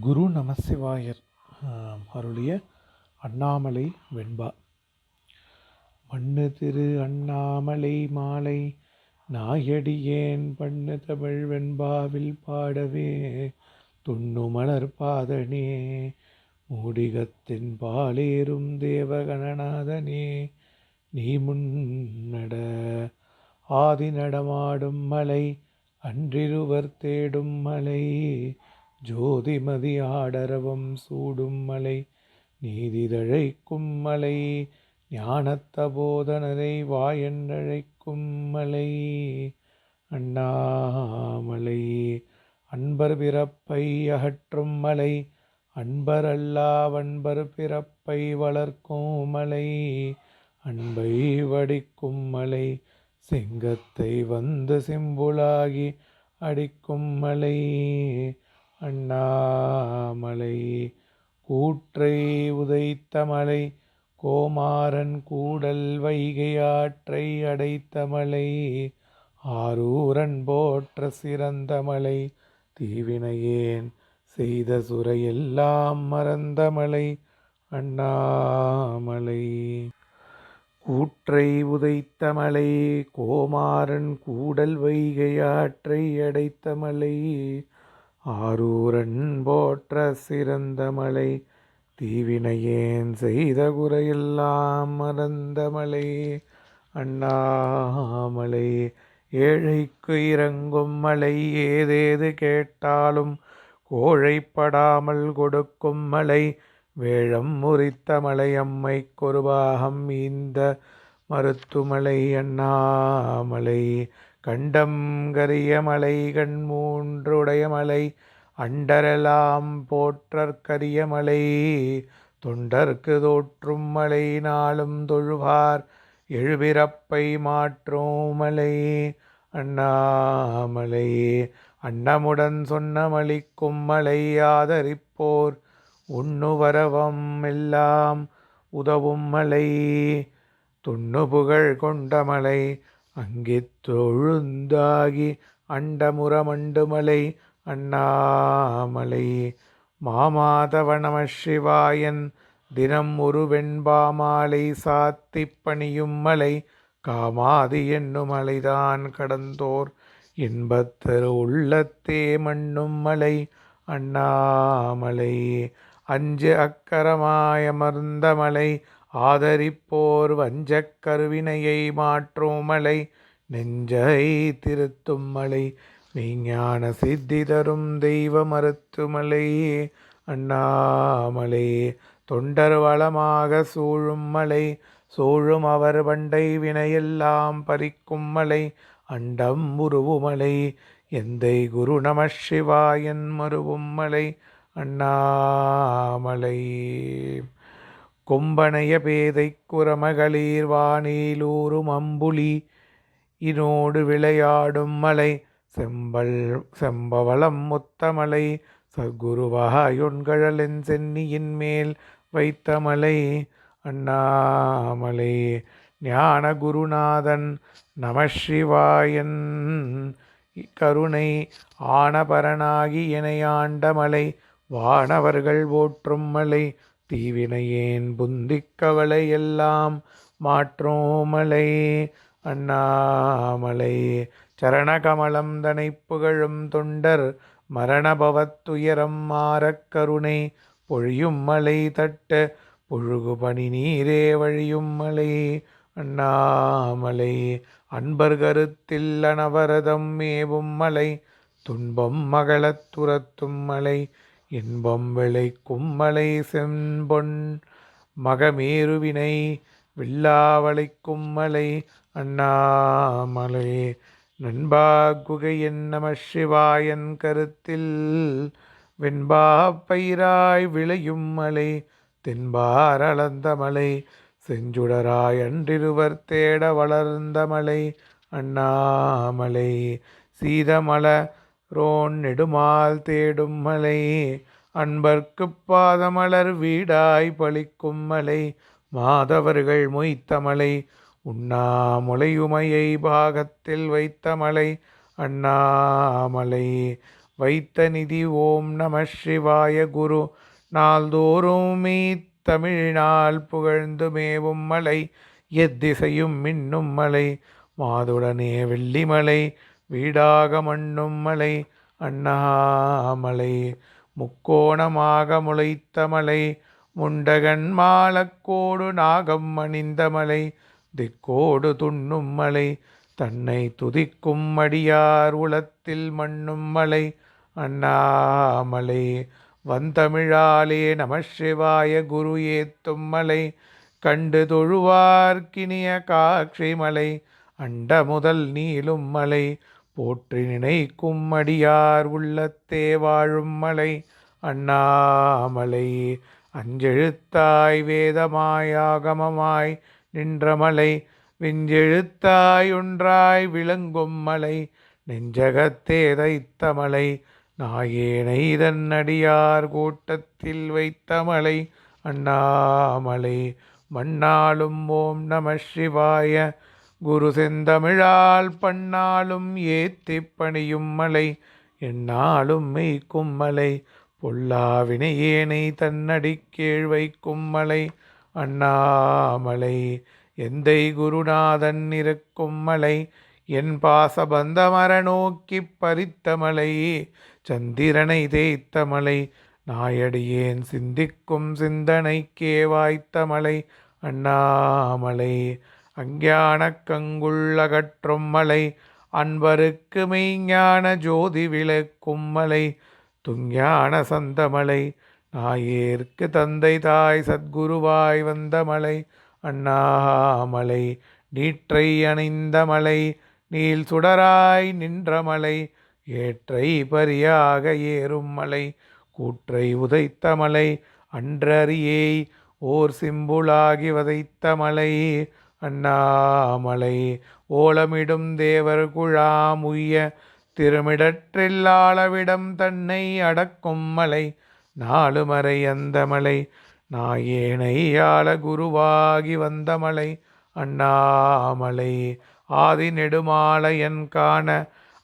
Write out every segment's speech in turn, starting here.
குரு நமசிவாயர் அருளிய அண்ணாமலை வெண்பா. மண்ணு திரு அண்ணாமலை மாலை நாயடியேன் பண்ணு தமிழ் வெண்பாவில் பாடவே துண்ணு மலர் பாதனே மூடிகத்தின் பாலேறும் தேவகணநாதனே நீ முன்னட ஆதி நடமாடும் மலை அன்றிருவர் தேடும் மலை ஜோதிமதி ஆடரவம் சூடும் மலை நீதிதழைக்கும் மலை ஞானத்த போதனரை வாயென்றழைக்கும் மலை. அண்ணாமலை அன்பர் பிறப்பை அகற்றும் மலை அன்பர் அல்லாவன்பர் பிறப்பை வளர்க்கும் மலை. அன்பை வடிக்கும் மலை சிங்கத்தை வந்து சிம்புளாகி அடிக்கும் மலை. அண்ணாமலை கூற்றை உதைத்த மலை கோமாரன் கூடல் வைகை ஆற்றை அடைத்த மலை ஆரூரன் போற்ற சிறந்த மலை தீவினையேன் செய்த சுரையெல்லாம் மறந்த மலை அண்ணாமலை. கூற்றை உதைத்த மலை கோமாரன் கூடல் வைகையாற்றை அடைத்த மலை ஆரூரன் போற்ற சிறந்த மலை தீவினையேன் செய்த குறையெல்லாம் மறந்த மலை அண்ணாமலை ஏழைக்கு இறங்கும் மலை ஏதேது கேட்டாலும் கோழைப்படாமல் கொடுக்கும் மலை வேழம் முறித்த மலை அம்மை கொருபாகம் இந்த மருத்துமலை அண்ணாமலை கண்டம் கரிய மலை கண் மூன்றுடைய மலை அண்டரெல்லாம் போற்றற்கரிய மலை. தொண்டர்க்கு தோற்றும் மலை நாளும் தொழுவார் எழுபிறப்பை மாற்றும் மலை. அண்ணாமலை அன்னமுடன் சொன்ன மலிக்கும் மலை ஆதரிப்போர் உண்ணுவரவம் எல்லாம் உதவும் மலை. துண்ணு புகழ் கொண்ட மலை அங்கே தொழுந்தாகி அண்டமுரமண்டுமலை அண்ணாமலை. மாமாதவ நம சிவாயன் தினம் ஒரு வெண்பாமாலை சாத்தி பணியும் மலை காமாதி என்னும் மலைதான் கடந்தோர். இன்பத்தரு உள்ளத்தே மண்ணும் மலை அண்ணாமலை. அஞ்சு அக்கரமாயமர்ந்த மலை ஆதரிப்போர் வஞ்சக் கருவினையை மாற்றும் மலை நெஞ்சை திருத்தும் மலை மெய்ஞான சித்தி தரும் தெய்வ மருத்துமலை அண்ணாமலை தொண்டர் வளமாக சூழும் மலை சூழும் அவர் பண்டை வினையெல்லாம் பறிக்கும் மலை அண்டம் உருவுமலை எந்தை குரு நம சிவாயன் மருவும் மலை அண்ணாமலை. கொம்பனைய பேதை குரமகளிர் வானிலூரும் அம்புலி இனோடு விளையாடும் மலை செம்பல் செம்பவளம் முத்தமலை சகுருவாயொன்கழலென் சென்னியின் மேல் வைத்த மலை அண்ணாமலை ஞான குருநாதன் நம சிவாயன் கருணை ஆனபரனாகி இணையாண்ட மலை வானவர்கள் ஓற்றும் மலை தீவினையேன் புந்தி கவலை எல்லாம் மாற்றோமலை. மலை அண்ணாமலை சரணகமலம் தனை புகழும் தொண்டர் மரணபவத்துயரம் மாறக் கருணை. பொழியும் மலை தட்ட பொழுகு பனி நீரே வழியும் மலை. அண்ணாமலை அன்பர் கருத்தில் அனவரதம் மேவும் மலை. துன்பம் மகளத் துரத்தும் மலை. இன்பம் விளை கும்மலை செம்பொன் மகமேருவினை வில்லாவளை கும்மலை அண்ணாமலை. நண்பா குகையன் நம சிவாயன் கருத்தில் வெண்பா பயிராய் விளையும் மலை தென்பார் அளந்த மலை செஞ்சுடராய் அன்றிருவர் தேட வளர்ந்த மலை அண்ணாமலை. சீதமல ரோன் நெடுமால் தேடும் மலை அன்பர்க்கு பாதமலர் வீடாய் பழிக்கும் மலை மாதவர்கள் மொய்த்த மலை உண்ணாமுலையுமையை பாகத்தில் வைத்த மலை அண்ணாமலை வைத்த நிதி ஓம் நம சிவாய குரு நாள்தோறும் மீ தமிழினால் புகழ்ந்து மேவும் மலை எத்திசையும் மின்னும் மலை மாதுடனே வெள்ளிமலை வீடாக மண்ணும் மலை அண்ணாமலை. முக்கோணமாக முளைத்த மலை முண்டகன் மாலக்கோடு நாகம் அணிந்த மலை திக்கோடு துண்ணும் மலை தன்னை துதிக்கும் அடியார் உளத்தில் மண்ணும் மலை அண்ணாமலை. வந்தமிழாலே நமசிவாய குரு ஏத்தும் மலை கண்டு தொழுவார்க்கினிய காட்சி மலை அண்ட முதல் நீளும் மலை போற்றி நினைக்கும் அடியார் உள்ளத்தே வாழும் மலை அண்ணாமலை. அஞ்செழுத்தாய் வேதமாய் ஆகமமாய் நின்ற மலை விஞ்செழுத்தாய் ஒன்றாய் விளங்கும் மலை நெஞ்சகத்தே தைத்த மலை. நாயேனை அடியார் கூட்டத்தில் வைத்த மலை அண்ணாமலை. மண்ணாலும் ஓம் நம சிவாய. குரு செந்தமிழால் பண்ணாலும் ஏத்தி பணியும் மலை என்னாலும் மெய்க்கும் மலை. பொல்லாவினையேனை தன்னடி கீழ் வைக்கும் மலை அண்ணாமலை. எந்தை குருநாதன் இருக்கும் மலை என் பாசபந்தமர நோக்கிப் பறித்த மலை. சந்திரனை தேய்த்த மலை நாயடியேன் சிந்திக்கும் சிந்தனைக்கே வாய்த்த மலை அண்ணாமலை. அஞ்ஞான கங்குள்ளகற்றும் மலை அன்பருக்கு மெய்ஞான ஜோதி விளக்கும் மலை துஞ்ஞான சந்தமலை நாயேற்கு தந்தை தாய் சத்குருவாய் வந்த மலை அண்ணாமலை நீற்றை அணிந்த மலை நீல் சுடராய் நின்ற மலை ஏற்றை பரியாக ஏறும் மலை கூற்றை உதைத்த மலை அன்றறியை ஓர் சிம்புளாகி வதைத்த மலை அண்ணாமலை ஓலமிடும் தேவர் குழாம் உய்ய திருமிடற்றில்லாளவிடம் தன்னை அடக்கும் மலை நாலுமறை அந்த மலை நாயேனையாள குருவாகி வந்த மலை அண்ணாமலை ஆதி நெடுமாலையன் காண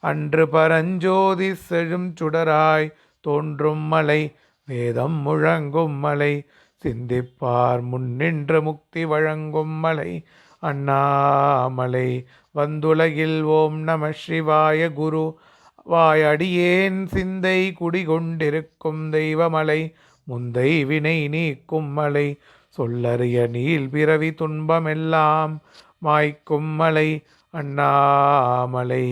அன்று பரஞ்சோதி செழும் சுடராய் தோன்றும் மலை வேதம் முழங்கும் மலை சிந்திப்பார் முன்னின்று முக்தி வழங்கும் மலை அண்ணாமலை வந்துலகில் ஓம் நம சிவாய குரு. வாயடியேன் சிந்தை குடிகொண்டிருக்கும் தெய்வமலை. முந்தை வினை நீக்கும் மலை. சொல்லறிய நீல் பிறவி துன்பமெல்லாம் மாய்க்கும் மலை. அண்ணாமலை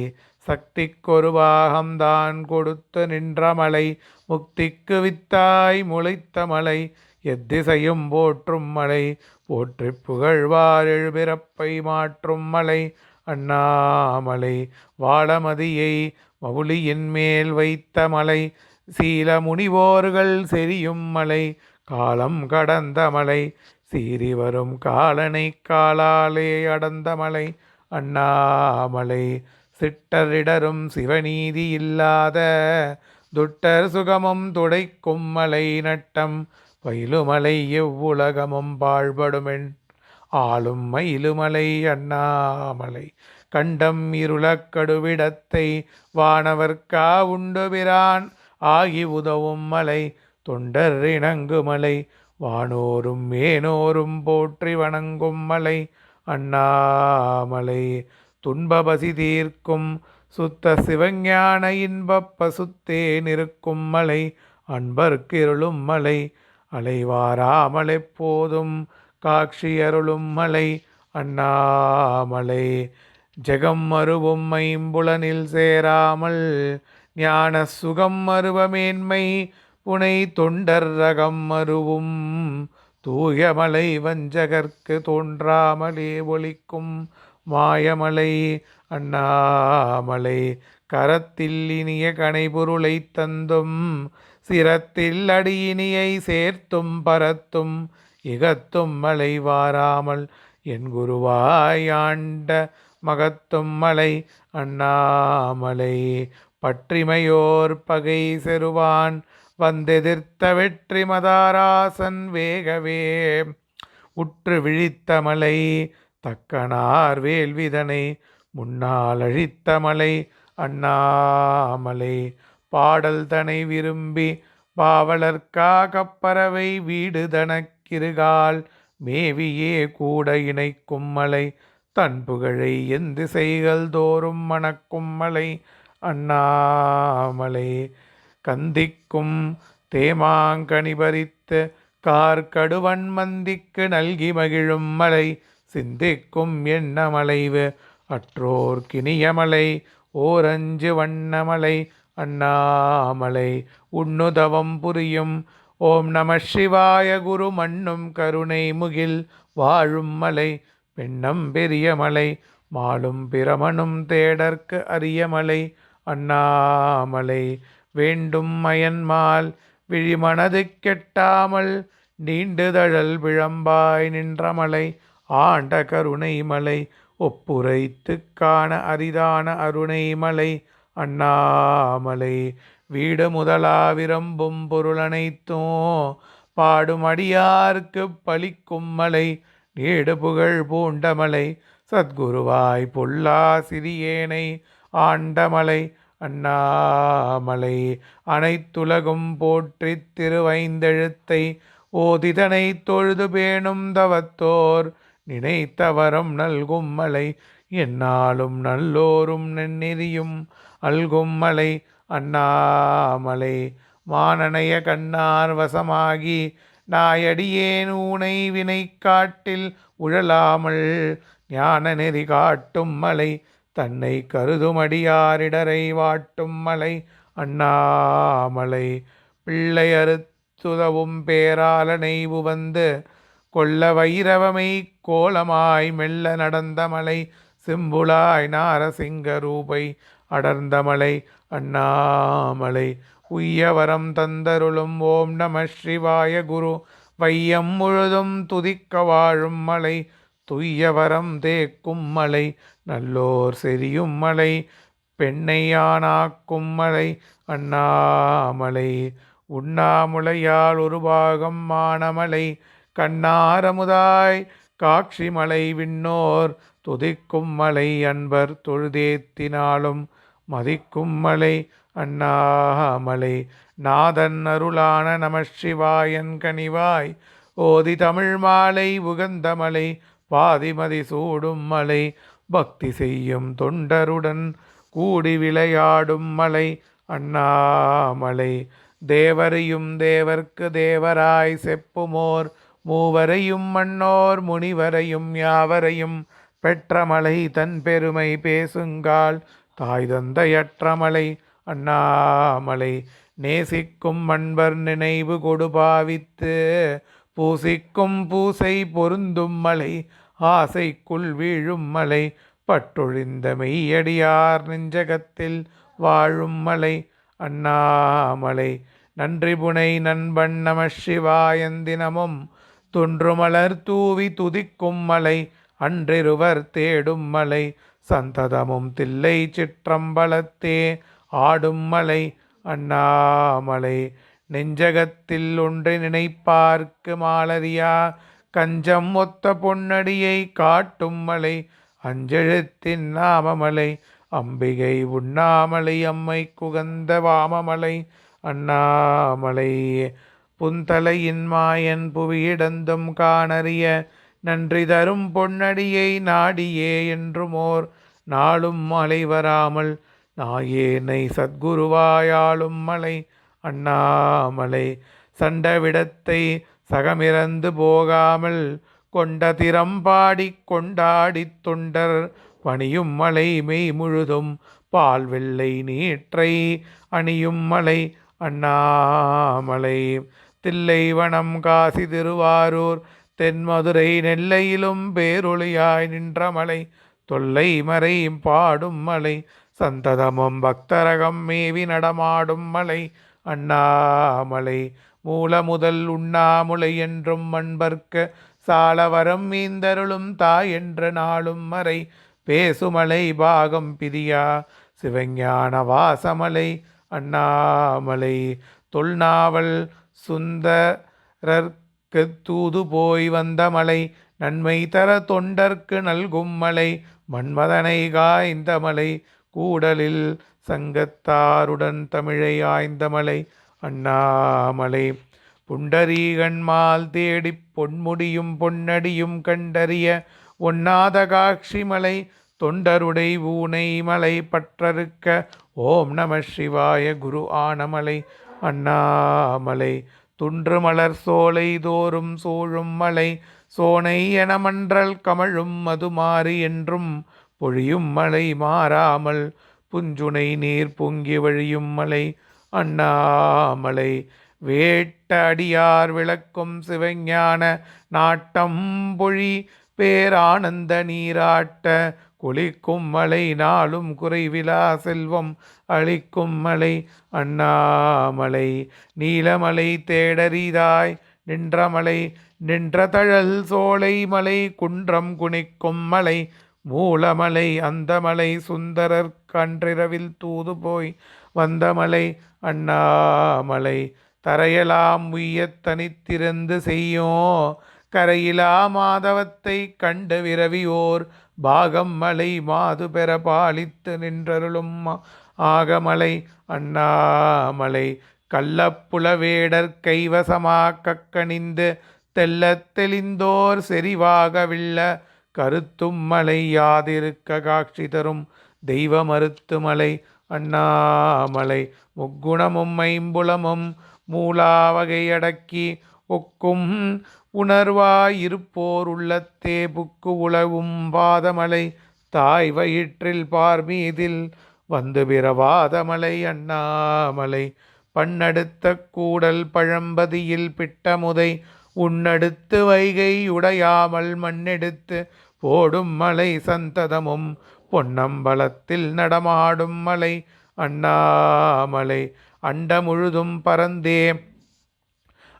சக்திக்கொரு பாகம்தான் கொடுத்து நின்ற மலை. முக்திக்கு வித்தாய் முளைத்த மலை. எத்திசையும் போற்றும் மலை. போற்றி புகழ்வார் எழுபிறப்பை மாற்றும் மலை அண்ணாமலை வாழமதியை மவுளியின் மேல் வைத்த மலை சீல முனிவோர்கள் செரியும் மலை காலம் கடந்த மலை சீறி வரும் காலனை காலாலே அடந்த மலை அண்ணாமலை சிட்டரிடரும் சிவநீதி இல்லாத துட்டர் சுகமும் துடைக்கும் மலை நட்டம் பயிலுமலை எவ்வுலகமும் பாழ்படுமென் ஆளும் மயிலுமலை அண்ணாமலை கண்டம் இருளக்கடுவிடத்தை வானவர்க்கா உண்டுபிரான். ஆகி உதவும் மலை தொண்டர் இணங்கு மலை வானோரும் மேனோரும் போற்றி வணங்கும் மலை அண்ணாமலை துன்பபசி தீர்க்கும் சுத்த சிவஞான இன்பப் பசுத்தே நிற்கும் மலை அன்பர்க்கிருளும் மலை அலைவாராமலை போதும் காட்சியருளும் மலை அண்ணாமலை. ஜெகம் மருவும் ஐம்புலனில் சேராமல் ஞான சுகம் மருவமேன்மை புனை தொண்டர் ரகம் மருவும் தூயமலை வஞ்சகர்க்கு தோன்றாமலே ஒழிக்கும் மாயமலை அண்ணாமலை. கரத்தில் இனிய கனைபொருளை தந்தும் சிரத்தில் அடியினியை சேர்த்தும் பரத்தும் இகத்தும் மலை வாராமல் என் குருவாய் ஆண்ட மகத்தும் மலை அண்ணாமலை. பற்றிமையோர் பகை செருவான் வந்தெதிர்த்த வெற்றி மதாராசன் வேகவே. உற்று விழித்த மலை தக்கனார் வேல்விதனை முன்னால் அழித்த மலை அண்ணாமலை. பாடல் தனை விரும்பி பாவலர்க்காகப் பறவை வீடு தனக்கிருகால் மேவியே கூட இணைக்கும் மலை தன் புகழை என் செய்கள் தோறும் மணக்கும் மலை அண்ணாமலை கந்திக்கும் தேமாங்கனி பறித்த கார்கடுவன் மந்திக்கு நல்கி மகிழும் மலை சிந்திக்கும் எண்ணமலைவு அற்றோர் கிணியமலை ஓரஞ்சு வண்ணமலை அண்ணாமலை உண்ணுதவம் புரியும். ஓம் நம சிவாய குரு மண்ணும் கருணை முகில். வாழும் மலை பெண்ணம் பெரிய மலை மாலும் பிரமனும் தேடற்கு அரிய மலை. அண்ணாமலை வேண்டும் மயன்மால் விழிமனது கெட்டாமல் நீண்டுதழல் விழம்பாய் நின்ற மலை. ஆண்ட கருணை மலை ஒப்புரைத்து காண அரிதான அருணை மலை. அண்ணாமலை வீடு முதலா விரும்பும் பொருள் அனைத்தும் பாடும் அடியார்க்கு பலிக்கும் மலை நீடு புகழ் பூண்டமலை சத்குருவாய் பொல்லா சிறியேனை ஆண்டமலை அண்ணாமலை அனைத்துலகும் போற்றித் திருவைந்தெழுத்தை ஓதிதனை தொழுது பேணும் தவத்தோர் நினைத்தவரம் நல்கும் மலை என்னாலும் நல்லோரும் நென்னெறியும் அல்கும் மலை அண்ணாமலை. மானனைய கண்ணார் வசமாகி நாயடியேன் ஊனை வினை காட்டில் உழலாமல் ஞான நெறி காட்டும் மலை தன்னை கருதுமடியாரிடரை வாட்டும் மலை அண்ணாமலை. பிள்ளை அறுத்துதவும் பேராலனை வந்து கொள்ள வைரவமை கோலமாய் மெல்ல நடந்த மலை சிம்புளாய் நாரசிங்க ரூபை அடர்ந்த மலை அண்ணாமலை. உய்யவரம் தந்தருளும் ஓம் நம ஸ்ரீவாய குரு. வையம் முழுதும் துதிக்க வாழும் மலை துய்யவரம் தேக்கும் மலை. நல்லோர் செரியும் மலை பெண்ணையானாக்கும் மலை அண்ணாமலை. உண்ணாமுலையால் ஒரு பாகம் மானமலை கண்ணாரமுதாய் காட்சி மலை விண்ணோர். துதிக்கும் மலை அன்பர் தொழுதேத்தினாலும் மதிக்கும் மலை அண்ணாமலை நாதன் அருளான நம சிவாயன் கனிவாய். ஓதி தமிழ் மாலை உகந்த மலை பாதிமதி சூடும் மலை. பக்தி செய்யும் தொண்டருடன் கூடி விளையாடும் மலை அண்ணாமலை. தேவரையும் தேவர்க்கு தேவராய் செப்புமோர் மூவரையும் மன்னோர் முனிவரையும் யாவரையும் பெற்ற மலை தன் பெருமை பேசுங்கால். தாய் தந்தையற்ற மலை அண்ணாமலை நேசிக்கும் அன்பர் நினைவு கொடு பாவித்து பூசிக்கும் பூசை பொருந்தும் மலை ஆசைக்குள் வீழும் மலை பட்டொழிந்த மெய்யடியார் நெஞ்சகத்தில் வாழும் மலை அண்ணாமலை. நன்றி புனை நண்பன் நம சிவாயந்தினமும் துன்றுமலர் தூவி துதிக்கும் மலை அன்றிருவர் தேடும் மலை சந்ததமும் தில்லை சிற்றம்பலத்தே ஆடும் மலை அண்ணாமலை. நெஞ்சகத்தில் ஒன்றை நினைப்பார்க்கு மாலரியா கஞ்சம் ஒத்த பொன்னடியை காட்டும் மலை அஞ்செழுத்தின் நாமமலை அம்பிகை உண்ணாமலை அம்மை குகந்த வாமமலை அண்ணாமலை. புந்தலையின் மாயன் புவியிடந்தும் காணறிய நன்றி தரும் பொன்னடியை நாடியே என்றுமோர். நாளும் மலை வராமல் நாயேனை சத்குருவாயாளும் மலை அண்ணாமலை. சண்டவிடத்தை சகமிறந்து போகாமல் கொண்ட திறம் பாடி கொண்டாடித் தொண்டர் பணியும் மலை மெய் முழுதும் பால் வெள்ளை நீற்றை அணியும் மலை அண்ணாமலை. தில்லைவனம் காசி திருவாரூர் தென்மதுரை நெல்லையிலும் பேரொளியாய் நின்ற மலை தொல்லை மறையும் பாடும் மலை சந்ததமும் பக்தரகம் மேவி நடமாடும் மலை அண்ணாமலை மூல முதல் உண்ணாமுலை என்றும் மண்பர்க்க சாலவரம் மீந்தருளும் தாய் என்ற நாளும் மறை பேசுமலை பாகம் பிரியா சிவஞான வாசமலை அண்ணாமலை தொல்நாவல் சுந்தரர்க்கு தூது போய் வந்த மலை நன்மை தர தொண்டர்க்கு நல்கும் மலை மன்மதனை காய்ந்த மலை கூடலில் சங்கத்தாருடன் தமிழை ஆய்ந்த மலை அண்ணாமலை. புண்டரீகன்மால் தேடிப் பொன்முடியும் பொன்னடியும் கண்டறிய ஒன்னாதகாக்ஷி மலை தொண்டருடை ஊனை மலை பற்றறுக்க ஓம் நம சிவாய குரு ஆனமலை அண்ணாமலை. துன்று மலர் சோலை தோறும் சூழும் மலை சோனை என மன்றல் கமழும் மதுமாறு என்றும் பொழியும் மலை மாறாமல் புஞ்சுனை நீர் பொங்கி வழியும் மலை அண்ணாமலை. வேட்ட அடியார் விளக்கும் சிவஞான நாட்டம் பொழி பேரானந்த நீராட்ட குளிக்கும் மலை நாளும் குறைவிலா செல்வம் அளிக்கும் மலை அண்ணாமலை. நீலமலை தேடரிதாய் நின்ற மலை நின்ற தழல் சோலை மலை குன்றம் குனிக்கும் மலை மூலமலை அந்த மலை சுந்தரர் கன்றிரவில் தூது போய் வந்த மலை அண்ணாமலை. தரையலாம் உய்யத் தனித்திருந்து செய்யும் கரையிலா மாதவத்தை கண்டு விரவியோர் பாகம் மலை மாது பெற பாலித்து நின்றருளும் ஆகமலை அண்ணாமலை. கள்ளப்புல வேடர் கைவசமாக்கக் கணிந்து தெள்ளத் தெளிந்தோர் செறிவாகவில்ல கருத்தும் மலை யாதிருக்க காட்சி தரும் தெய்வ மருத்து மலை அண்ணாமலை. முக்குணமும் ஐம்புலமும் மூலாவகையடக்கி ஒக்கும் உணர்வாயிருப்போர் உள்ளத்தே புக்கு உளவும் பாதமலை தாய் வயிற்றில் பார்மீதில் வந்து பிறவாதமலை அண்ணாமலை பண்ணடுத்த கூடல் பழம்பதியில் பிட்டமுதை உன்னடுத்து வைகை உடையாமல் மண்ணெடுத்து போடும் மலை சந்ததமும் பொன்னம்பலத்தில் நடமாடும் மலை அண்ணாமலை அண்ட முழுதும் பரந்தே.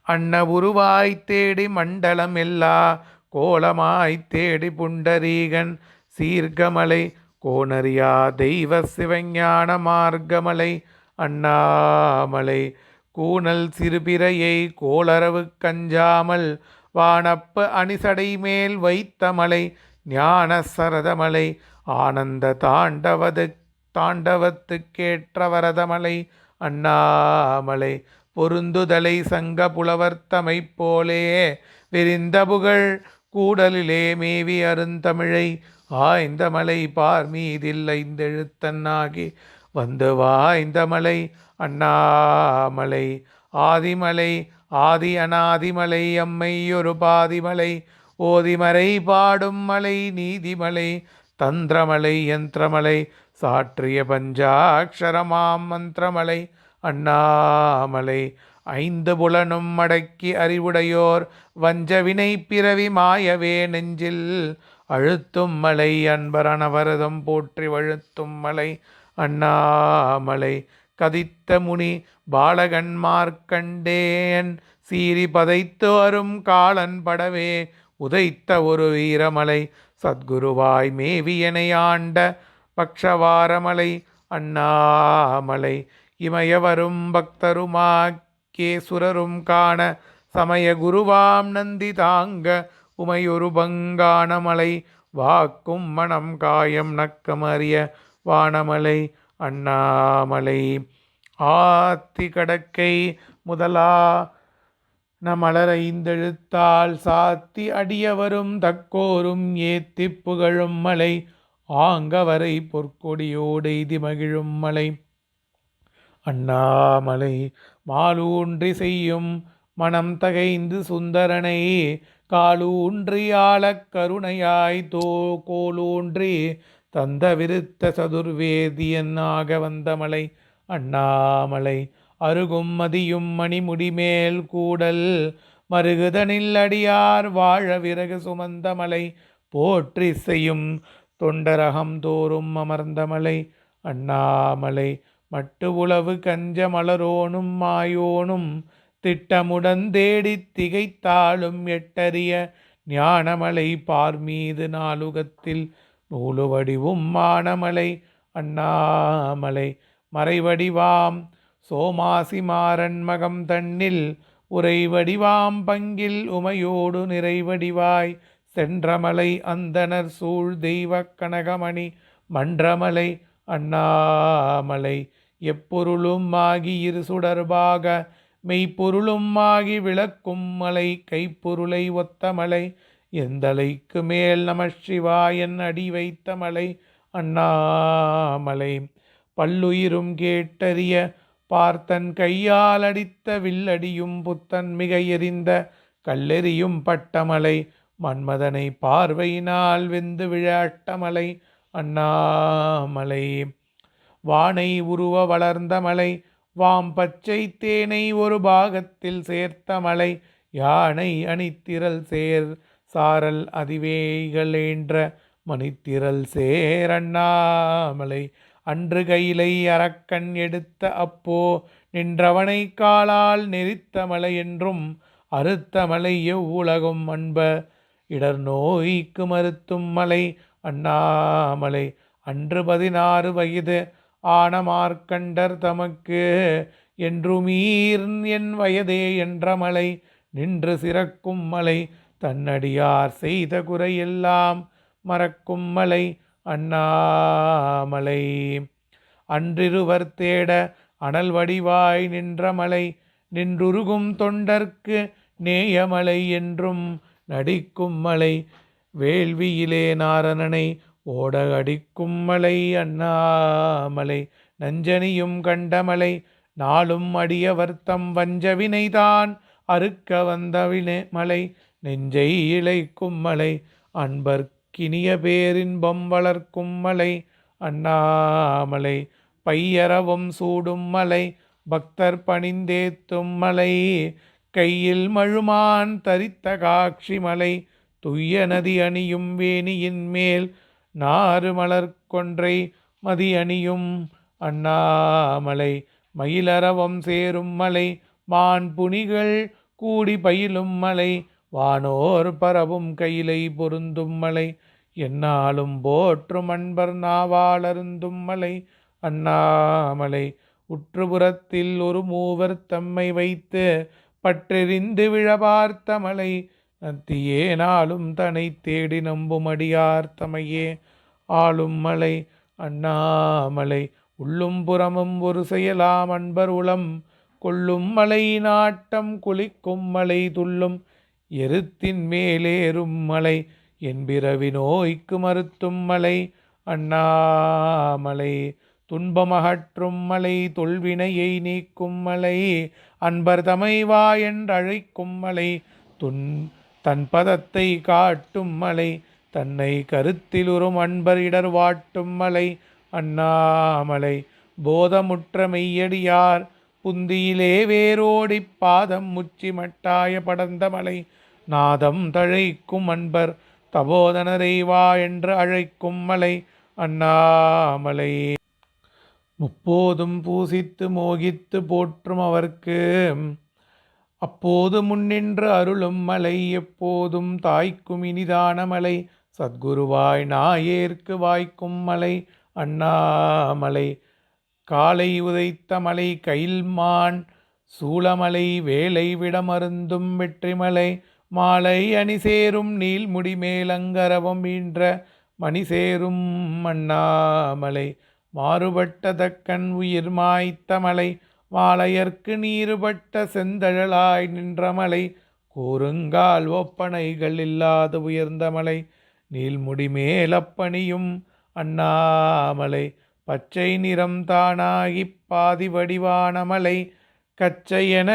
அன்ன உருவாய் தேடி மண்டலம் எல்லா கோலமாய் தேடி புண்டரீகன் சீர்கமலை கோணரியா தெய்வ சிவஞான மார்க்கமலை அண்ணாமலை. கூனல் சிறுபிறையை கோளரவு கஞ்சாமல் வானப்ப அணிசடை மேல் வைத்த மலை ஞான சரதமலை. ஆனந்த தாண்டவது தாண்டவத்துக்கேற்ற வரதமலை அண்ணாமலை. பொருந்துதலை சங்க புலவர்த்தமை போலே விரிந்த புகழ் கூடலிலே மேவி அருந்தமிழை. ஆய்ந்த மலை பார் மீதில் இந்தெழுத்தன்னாகி வந்து வாய்ந்த மலை அண்ணாமலை ஆதிமலை ஆதி அநாதிமலை அம்மை ஒரு பாதிமலை ஓதிமறை பாடும் மலை நீதிமலை தந்திரமலை யந்திரமலை சாற்றிய பஞ்சாட்சரமாம் மந்திரமலை அண்ணாமலை ஐந்து புலனும் அடக்கி அறிவுடையோர் வஞ்சவினை பிறவி மாயவே நெஞ்சில் அழுத்தும் மலை அன்பரணவரதம் போற்றி வழுத்தும் மலை அண்ணாமலை. கதித்த முனி பாலகன்மார்க்கண்டேன் சீரி பதைத்து வரும் காலன் படவே உதைத்த ஒரு வீரமலை. சத்குருவாய் மேவியனை ஆண்ட பக்ஷவாரமலை அண்ணாமலை. இமயவரும் பக்தருமாக்கேசுரரும் காண சமய குருவாம் நந்தி தாங்க உமையொரு பங்கானமலை வாக்கும் மனம் காயம் நக்கமறிய வானமலை அண்ணாமலை. ஆத்தி கடக்கை முதலா நமலரைந்தெழுத்தால் சாத்தி அடியவரும் தக்கோரும் ஏத்தி புகழும் மலை ஆங்கவரை பொற்கொடியோடு எய்தி மகிழும் மலை. அண்ணாமலை மாலூன்றி செய்யும் மனம் தகைந்து சுந்தரனை காலூன்றி ஆழக் கருணையாய் தோ கோலூன்றி தந்த விருத்த சதுர்வேதியனாக வந்த மலை? அண்ணாமலை அருகும் மதியும் மணிமுடிமேல் கூடல் மருகுதனில் அடியார் வாழ விறகு சுமந்த மலை? போற்றி செய்யும் தொண்டரகம் தோறும் அமர்ந்த மலை? அண்ணாமலை மட்டு உளவு கஞ்ச மலரோனும் மாயோனும் திட்டமுடன் தேடி திகைத்தாலும் எட்டறிய ஞானமலை பார்மீது நாளுகத்தில் நூலுவடிவும் மானமலை அண்ணாமலை மறைவடிவாம் சோமாசி மாறன் மகம் தன்னில் உறைவடிவாம் பங்கில் உமையோடு நிறைவடிவாய் சென்றமலை அந்தணர் சூழ் தெய்வ கனகமணி மன்றமலை அண்ணாமலை. எப்பொருளும் ஆகி இரு சுடர்பாக மெய்ப்பொருளும் ஆகி விளக்கும் மலை கைப்பொருளை ஒத்த மலை. எந்தலைக்கு மேல் நம சிவாயன் அடி வைத்த மலை? அண்ணாமலை பல்லுயிரும் கேட்டறிய பார்த்தன் கையால் அடித்த வில்லடியும் புத்தன் மிக எறிந்த கல்லெறியும் பட்டமலை. மன்மதனை பார்வையினால் வெந்து விழாட்டமலை அண்ணாமலை வானை உருவ வளர்ந்த மலை. வாம் பச்சை தேனை ஒரு பாகத்தில் சேர்த்த மலை யானை அணித்திரல் சேர் சாரல் அதிவேகளேன்ற மணித்திரல் சேரண்ணாமலை அன்று கையிலை அரக்கன் எடுத்த அப்போ நின்றவனை காலால் நெரித்த மலை என்றும் அறுத்த மலை எவ்வுலகும் அன்ப இடர் நோய்க்கு மறுத்தும் மலை அண்ணாமலை. அன்று பதினாறு வயது ஆன மார்க்கண்டர் தமக்கு என்றுமீர் என் வயதே என்ற மலை நின்று சிறக்கும் மலை தன்னடியார் செய்த குறையெல்லாம் மறக்கும் மலை அண்ணாமலை. அன்றிருவர் தேட அனல் வடிவாய் நின்ற மலை நின்றுருகும் தொண்டர்க்கு நேயமலை என்றும் நடிக்கும் மலை வேள்வியிலே நாரணனை ஓட அடிக்கும் மலை அண்ணாமலை நஞ்சனியும் கண்டமலை நாளும் அடியவர்த்தம் வஞ்சவினைதான். அறுக்க வந்தவினே மலை நெஞ்சை இழைக்கும் மலை அன்பர்க்கினிய பேரின்பம் வளர்க்கும் மலை அண்ணாமலை பையரவும் சூடும் மலை பக்தர் பணிந்தேத்தும் மலை கையில் மழுமான் தரித்த காட்சி மலை துய்ய நதி அணியும் வேணியின் மேல் நாறு மலர் கொன்றை மதி அணியும் அண்ணாமலை. மயிலரவம் சேரும் மலை மான் புனிகள் கூடி பயிலும் மலை வானோர் பரவும் கையிலை பொருந்தும் மலை. என்னாலும் போற்றும் அன்பர் நாவாளருந்தும் மலை அண்ணாமலை. உற்றுபுறத்தில் ஒரு மூவர் தம்மை வைத்து பற்றெறிந்து விழ பார்த்த மலை நத்தியேனாலும் தனை தேடி நம்பும் அடியார்த்தமையே ஆளும் மலை அண்ணாமலை உள்ளும் புறமும் ஒரு செயலாம் அன்பர் உளம். கொள்ளும் மலை நாட்டம் குளிக்கும் மலை துள்ளும். எருத்தின் மேலேறும் மலை என்பிறவி நோய்க்கு மறுத்தும் மலை. அண்ணாமலை துன்பமகற்றும் மலை தொல்வினையை நீக்கும் மலை. அன்பர் தமைவா என்றழைக்கும் மலை துன் தன் பதத்தை காட்டும் மலை தன்னை கருத்திலுறும் அன்பர் இடர் வாட்டும் மலை அண்ணாமலை போதமுற்ற மெய்யடியார் புந்தியிலே வேரோடிப் பாதம் முச்சி மட்டாய படந்த மலை நாதம் தழைக்கும் அன்பர் தபோதனரை வா என்று அழைக்கும் மலை அண்ணாமலை. முப்போதும் பூசித்து மோகித்து போற்றும் அவர்க்கு அப்போது முன்னின்று அருளும் மலை எப்போதும் தாய்க்கும் இனிதான மலை. சத்குருவாய் நாயேற்கு வாய்க்கும் மலை அண்ணாமலை. காலை உதைத்த மலை கைல்மான் சூளமலை வேலை விடமருந்தும் வெற்றிமலை. மாலை அணி சேரும் நீள்முடி மேலங்கரவம் ஈன்ற மணி சேரும் அண்ணாமலை மாறுபட்ட தக்கன் உயிர் மாய்த்த மலை மாலையர்க்கு நீருபட்ட செந்தழலாய் நின்ற மலை கூறுங்கால் ஒப்பனைகள் இல்லாத உயர்ந்த மலை நீள்முடி மேலப்பணியும் அண்ணாமலை பச்சை நிறம் தானாகி பாதி வடிவான மலை கச்சையென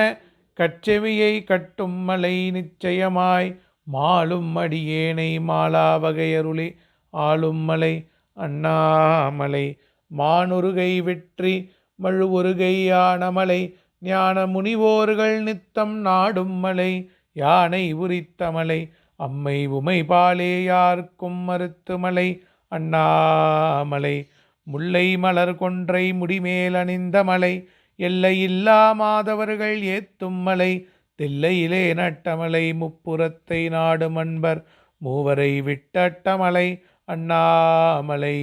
கச்செவியை கட்டும் மலை நிச்சயமாய் மாலும் அடியேனை மாலாவகையருளி ஆளும் மலை அண்ணாமலை மானுருகை வெற்றி மழுவுருகை யானமலை ஞான முனிவோர்கள் நித்தம் நாடும் மலை யானை உரித்த மலை அம்மை உமை பாலே யாருக்கும் மறுத்து மலை அண்ணாமலை முல்லை மலர் கொன்றை முடிமேல் அணிந்த மலை எல்லையில்லா மாதவர்கள் ஏத்தும் மலை தில்லையிலே நட்டமலை முப்புறத்தை நாடும் அன்பர் மூவரை விட்டட்டமலை அண்ணாமலை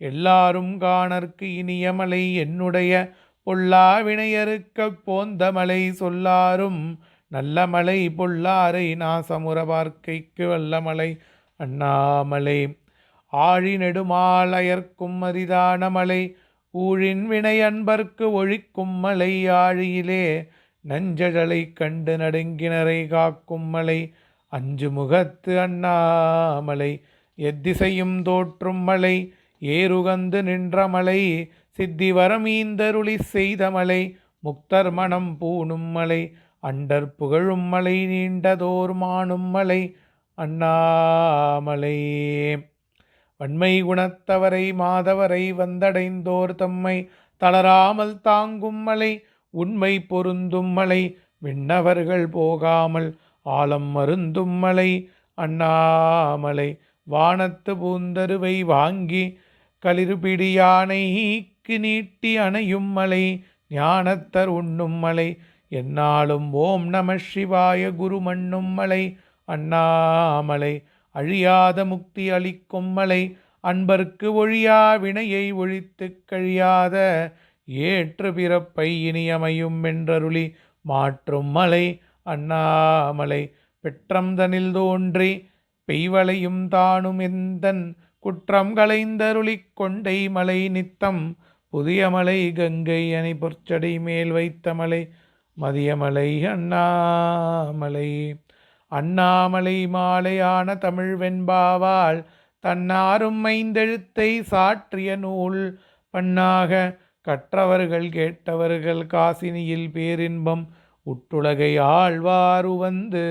எல்லாரும் காணற்கு இனிய மலை என்னுடைய பொல்லா வினையறுக்கப் போந்த மலை சொல்லாரும் நல்ல மலை பொல்லாரை நாசமுற பார்க்கைக்கு வல்ல மலை அண்ணாமலை. ஆழி நெடுமாலயர்க்கும் மரிதான அரிதான மலை ஊழின் வினை அன்பர்க்கு ஒழிக்கும் மலை ஆழியிலே நஞ்சழலை கண்டு நடுங்கினரை காக்கும் மலை அஞ்சு முகத்து அண்ணாமலை. எத்திசையும் தோற்றும் மலை ஏறுகந்து நின்ற மலை சித்தி வரமீந்தருளி செய்த மலை முக்தர் மணம் பூணும் மலை அண்டர் புகழும் மலை நீண்டதோர் மானும் மலை அண்ணாமலை. வன்மை குணத்தவரை மாதவரை வந்தடைந்தோர் தம்மை தளராமல் தாங்கும் மலை உண்மை பொருந்தும் மலை விண்ணவர்கள் போகாமல் ஆலம் மருந்தும் மலை அண்ணாமலை. வானத்து பூந்தருவை வாங்கி களிர்பிடி யானைக்கு நீட்டி அணையும் மலை ஞானத்தர் உண்ணும் மலை. என்னாலும் ஓம் நம சிவாய குரு மண்ணும் மலை அண்ணாமலை. அழியாத முக்தி அளிக்கும் மலை அன்பர்க்கு ஒழியா வினையை ஒழித்துக் கழியாத ஏற்று பிறப்பை இனியமையும் என்றருளி மாற்றும் மலை அண்ணாமலை. பெற்றம்தனில் தோன்றி பெய்வளையும் தானும் எந்தன் குற்றம் களைந்தருளிக் கொண்டை மலை நித்தம் புதிய மலை கங்கை அணை பொற்சடை மேல் வைத்த மலை மதியமலை அண்ணாமலை. அண்ணாமலை மாலையான தமிழ் வெண்பாவால் தன்னாரும் மைந்தெழுத்தை சாற்றிய நூல் பண்ணாக கற்றவர்கள் கேட்டவர்கள் காசினியில் பேரின்பம் உட்டுலகை ஆழ்வாரு வந்து